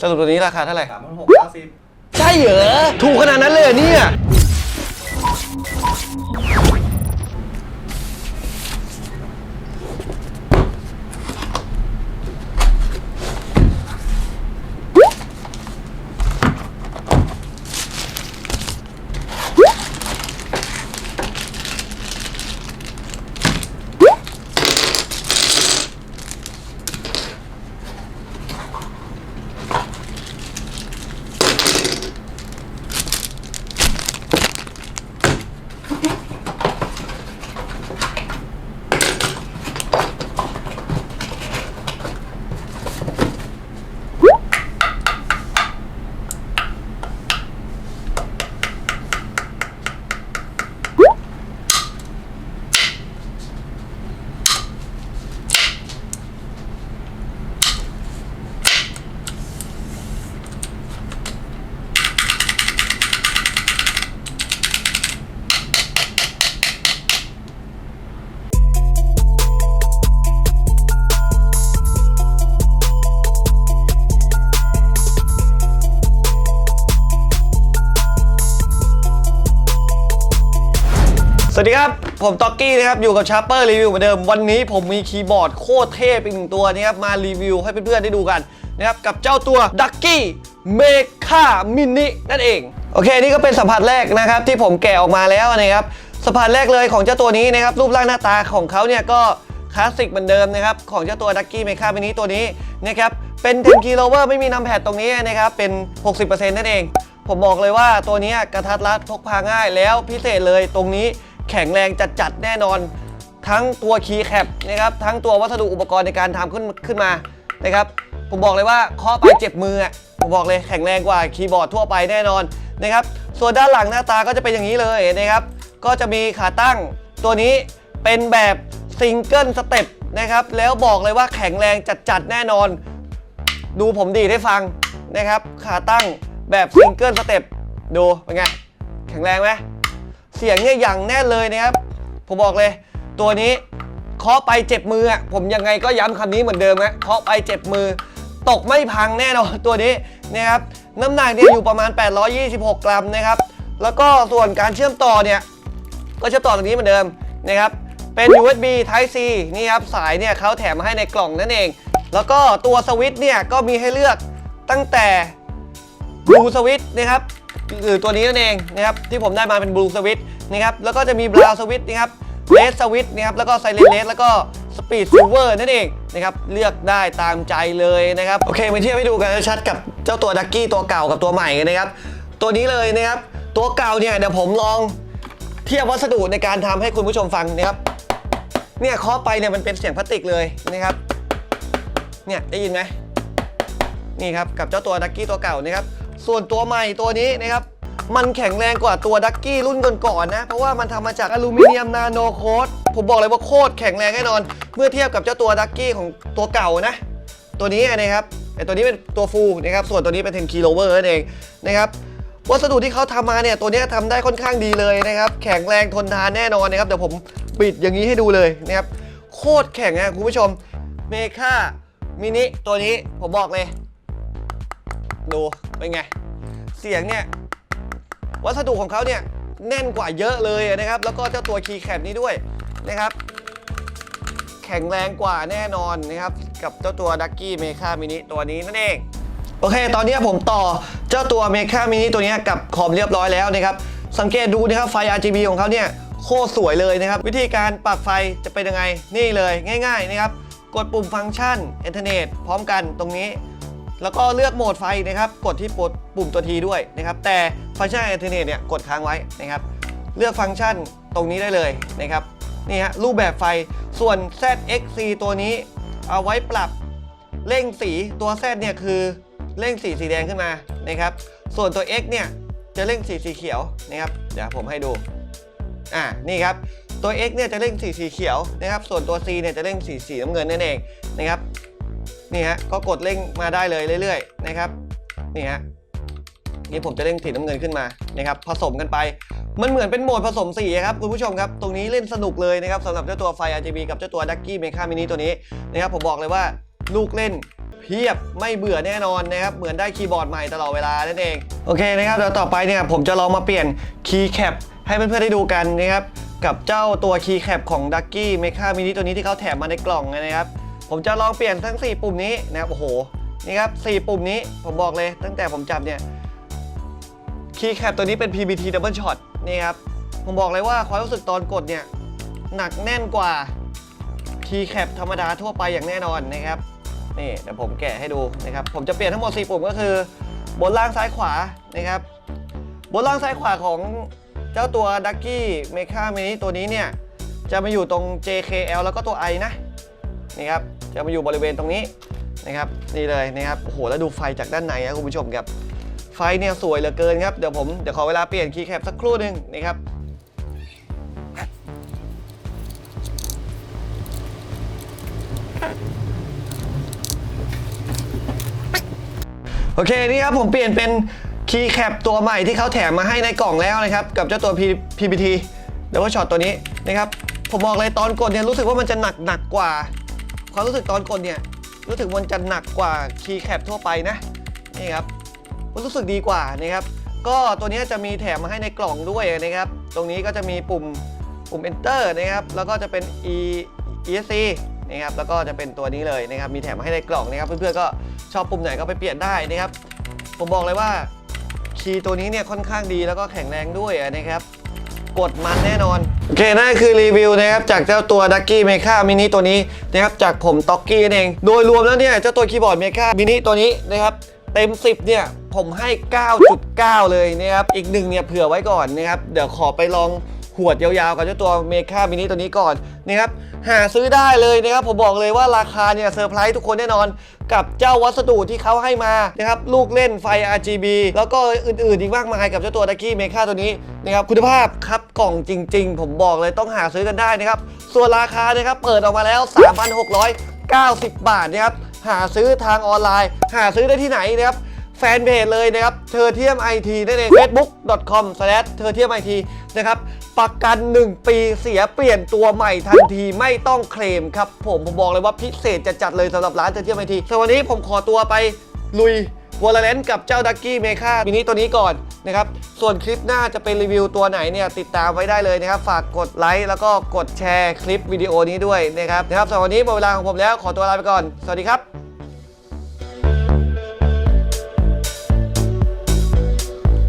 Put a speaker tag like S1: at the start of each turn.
S1: สรุปตัวนี้ราคาเท่าไหร่
S2: สามพันหกเก้าสิบ
S1: ใช่เหรอ ถูกขนาดนั้นเลยเหรอเนี่ย วัสดีครับ ผมต็อกกี้นะครับ อยู่กับชาร์เปอร์รีวิวเหมือนเดิม วันนี้ผมมีคีย์บอร์ดโคตรเทพอีกหนึ่งตัวนะครับ มารีวิวให้เพื่อนๆได้ดูกันนะครับ กับเจ้าตัว d u c k y m e k a Mini นั่นเอง โอเค นี่ก็เป็นสัมผัสแรกนะครับ ที่ผมแกะออกมาแล้วนะครับสัมผัสแรกเลยของเจ้าตัวนี้นะครับ รูปร่างหน้าตาของเขาเนี่ยก็คลาสสิกเหมือนเดิมนะครับ ของเจ้าตัว d u c k y m e k a Mini ตัวนี้นะครับเป็น10กิโลเวอร์ไม่มีนำแพดตรงนี้นะครับ เป็น 60%นั่นเอง ผมบอกเลยว่าตัวนี้กระทัดรัดพกพาง่ายแล้วพิเศษเลยตรงนี้ แข็งแรงจัดๆแน่นอน ทั้งตัวคีย์แคปนะครับทั้งตัววัสดุอุปกรณ์ในการทำขึ้นขึ้นมานะครับผมบอกเลยว่าเคาะไปเจ็บมืออะผมบอกเลยแข็งแรงกว่าคีย์บอร์ดทั่วไปแน่นอนนะครับส่วนด้านหลังหน้าตาก็จะเป็นอย่างนี้เลยนะครับก็จะมีขาตั้งตัวนี้เป็นแบบซิงเกิลสเต็ปนะครับแล้วบอกเลยว่าแข็งแรงจัดๆแน่นอน ดูผมดีได้ฟังนะครับขาตั้งแบบซิงเกิลสเต็ปดูเป็นไงแข็งแรงไหม เสียงเนี่ยอย่างแน่เลยนะครับ ผมบอกเลย ตัวนี้เคาะไปเจ็บมืออะผมยังไงก็ย้ำคำนี้เหมือนเดิมนะเคาะไปเจ็บมือ ตกไม่พังแน่นอนตัวนี้นะครับน้ำหนักเนี่ยอยู่ประมาณ 826 กรัมนะครับ แล้วก็ส่วนการเชื่อมต่อเนี่ยก็เชื่อมต่อตรงนี้เหมือนเดิมนะครับเป็น USB Type C นี่ครับสายเนี่ยเขาแถมมาให้ในกล่องนั่นเอง แล้วก็ตัวสวิตช์เนี่ยก็มีให้เลือกตั้งแต่ บลูสวิตนะครับหรือตัวนี้นั่นเองนะครับที่ผมได้มาเป็นบลูสวิตนะครับแล้วก็จะมีบราวสวิตนะครับเลสสวิตนะครับแล้วก็ไซเลนเลสแล้วก็สปีดซิลเวอร์นั่นเองนะครับเลือกได้ตามใจเลยนะครับโอเคมาเทียบให้ดูกันชัดกับเจ้าตัวดักกี้ตัวเก่ากับตัวใหม่กันนะครับตัวนี้เลยนะครับตัวเก่าเนี่ยเดี๋ยวผมลองเทียบวัสดุในการทำให้คุณผู้ชมฟังนะครับเนี่ยเคาะไปเนี่ยมันเป็นเสียงพลาสติกเลยนะครับเนี่ยได้ยินไหมนี่ครับกับเจ้าตัวดักกี้ตัวเก่านะครับ ส่วนตัวใหม่ตัวนี้นะครับ มันแข็งแรงกว่าตัวดักกี้รุ่นก่อนๆนะ เพราะว่ามันทำมาจากอลูมิเนียมนาโนโคตผมบอกเลยว่าโคตรแข็งแรงแน่นอน เมื่อเทียบกับเจ้าตัวดักกี้ของตัวเก่านะ ตัวนี้นะครับไอตัวนี้เป็นตัวฟูนะครับ ส่วนตัวนี้เป็น10กิโลเวอร์นั่นเองนะครับวัสดุที่เขาทำมาเนี่ยตัวนี้ยทำได้ค่อนข้างดีเลยนะครับ แข็งแรงทนทานแน่นอนนะครับเดี๋ยวผมปิดอย่างนี้ให้ดูเลยนะครับ โคตรแข็งนะคุณผู้ชมเมคามินิตัวนี้ผมบอกเลย ดูเป็นไง เสียงเนี่ย วัสดุของเขาเนี่ยแน่นกว่าเยอะเลยนะครับ แล้วก็เจ้าตัวคีย์แคปนี้ด้วยนะครับ แข็งแรงกว่าแน่นอนนะครับ กับเจ้าตัวดักกี้เมคามินิตัวนี้นั่นเอง โอเค ตอนนี้ผมต่อเจ้าตัวเมคามินิตัวนี้กับคอมเรียบร้อยแล้วนะครับ สังเกตดูนะครับไฟ RGB ของเขาเนี่ยโคตรสวยเลยนะครับ วิธีการปรับไฟจะเป็นยังไงนี่เลยง่าย ๆ นะครับ กดปุ่มฟังก์ชันอินเทอร์เน็ตพร้อมกันตรงนี้ แล้วก็เลือกโหมดไฟนะครับ กดที่ปุ่มปุ่มตัวทีด้วยนะครับ แต่ฟังก์ชันอินเทอร์เน็ตเนี่ยกดค้างไว้นะครับ เลือกฟังก์ชันตรงนี้ได้เลยนะครับ นี่ฮะรูปแบบไฟ ส่วน ZXC ตัวนี้เอาไว้ปรับเร่งสีตัว Z เนี่ยคือเร่งสีสีแดงขึ้นมานะครับ ส่วนตัว X เนี่ยจะเร่งสีสีเขียวนะครับ เดี๋ยวผมให้ดู อ่า นี่ครับ ตัว X เนี่ยจะเร่งสีสีเขียวนะครับ ส่วนตัว C เนี่ยจะเร่งสีสีน้ำเงินนั่นเองนะครับ นี่ฮะก็กดเร่งมาได้เลยเรื่อยๆนะครับนี่ฮะนี่ผมจะเร่งสีน้ำเงินขึ้นมานะครับผสมกันไป มันเหมือนเป็นโหมดผสมสีครับคุณผู้ชมครับ ตรงนี้เล่นสนุกเลยนะครับสำหรับเจ้าตัวไฟ RGB กับเจ้าตัว Ducky Mecha Mini ตัวนี้นะครับผมบอกเลยว่าลูกเล่นเพียบไม่เบื่อแน่นอนนะครับเหมือนได้คีย์บอร์ดใหม่ตลอดเวลานั่นเองโอเคนะครับเดี๋ยวต่อไปเนี่ยผมจะลองมาเปลี่ยนคีย์แคปให้เพื่อนๆได้ดูกันนะครับกับเจ้าตัวคีย์แคปของ d u c k y m e c a Mini ตัวนี้ที่เขาแถมมาในกล่องนะครับ ผมจะลองเปลี่ยนทั้ง 4 ปุ่มนี้นะครับโอ้โหนี่ครับ4ปุ่มนี้ผมบอกเลยตั้งแต่ผมจับเนี่ยคีย์แคปตัวนี้เป็น PBT Double Shot นี่ครับผมบอกเลยว่าความรู้สึกตอนกดเนี่ยหนักแน่นกว่าคีย์แคปธรรมดาทั่วไปอย่างแน่นอนนะครับนี่เดี๋ยวผมแกะให้ดูนะครับผมจะเปลี่ยนทั้งหมด 4 ปุ่มก็คือ บนล่างซ้ายขวานะครับบนล่างซ้ายขวาของเจ้าตัว d u c k y m e c a Mini ตัวนี้เนี่ยจะมาอยู่ตรง JKL แล้วก็ตัว I นะนี่ครับ จะมาอยู่บริเวณตรงนี้นะครับนี่เลยนะครับโอ้โหแล้วดูไฟจากด้านในนะคุณผู้ชมครับไฟเนี่ยสวยเหลือเกินครับเดี๋ยวผมเดี๋ยวขอเวลาเปลี่ยนคีย์แคปสักครู่หนึ่งนะครับโอเคนี่ครับผมเปลี่ยนเป็นคีย์แคปตัวใหม่ที่เขาแถมมาให้ในกล่องแล้วนะครับ กับเจ้าตัว PPT เดี๋ยวว่าช็อตตัวนี้นะครับ ผมบอกเลยตอนกดเนี่ยรู้สึกว่ามันจะหนักหนักกว่า ความรู้สึกตอนกดเนี่ยรู้สึกมันจะหนักกว่าคีย์แคปทั่วไปนะนี่ครับมันรู้สึกดีกว่านะครับ ก็ตัวนี้จะมีแถมมาให้ในกล่องด้วยนะครับ ตรงนี้ก็จะมีปุ่มปุ่ม enter นะครับ แล้วก็จะเป็น e esc นะครับ แล้วก็จะเป็นตัวนี้เลยนะครับ มีแถมมาให้ในกล่องนะครับ เพื่อนๆก็ชอบปุ่มไหนก็ไปเปลี่ยนได้นะครับ ผมบอกเลยว่าคีย์ตัวนี้เนี่ยค่อนข้างดีแล้วก็แข็งแรงด้วยนะครับ กดมันแน่นอน โอเคนั่นคือรีวิวนะครับจากเจ้าตัวดักกี้เมค้ามินิตัวนี้นะครับจากผมต็อกกี้เอง โดยรวมแล้วเนี่ยเจ้าตัวคีย์บอร์ด m e c a Mini ตัวนี้นะครับเต็ม 10 เนี่ย ผมให้ 9.9 เลยนะครับ อีกหนึ่งเนี่ยเผื่อไว้ก่อนนะครับ เดี๋ยวขอไปลอง วดยาวๆกับเจ้าตัว m e c a Mini ตัวนี้ก่อนนะครับหาซื้อได้เลยนะครับผมบอกเลยว่าราคาเนี่ยเซอร์ไพรส์ทุกคนแน่นอน กับเจ้าวัสดุที่เขาให้มานะครับลูกเล่นไฟ RGB แล้วก็อื่นๆอีกมากมายกับเจ้าตัวดักกี้เมคาตัวนี้นะครับคุณภาพครับกล่องจริง ๆ ผมบอกเลยต้องหาซื้อกันได้นะครับส่วนราคานะครับเปิดออกมาแล้ว 3,690 บาทนะครับหาซื้อทางออนไลน์ หาซื้อได้ที่ไหนนะครับ แฟนเพจเลยนะครับเธอเทียมไอทีนั่นเอง facebook.com เธอเทียมไอทีนะครับประกัน 1 ปีเสียเปลี่ยนตัวใหม่ทันทีไม่ต้องเคลมครับ ผมผมบอกเลยว่าพิเศษจะจัดเลยสำหรับร้านเธอเทียมไอทีสวันนี้ผมขอตัวไปลุยวอลเลนกับเจ้าดักกี้เมคามินิตัวนี้ก่อนนะครับ ส่วนคลิปหน้าจะเป็นรีวิวตัวไหนเนี่ย ติดตามไว้ได้เลยนะครับ ฝากกดไลค์แล้วก็กดแชร์คลิปวิดีโอนี้ด้วยนะครับนะครับสำหรับวันนี้หมดเวลาของผมแล้วขอตัวลาไปก่อน สวัสดีครับ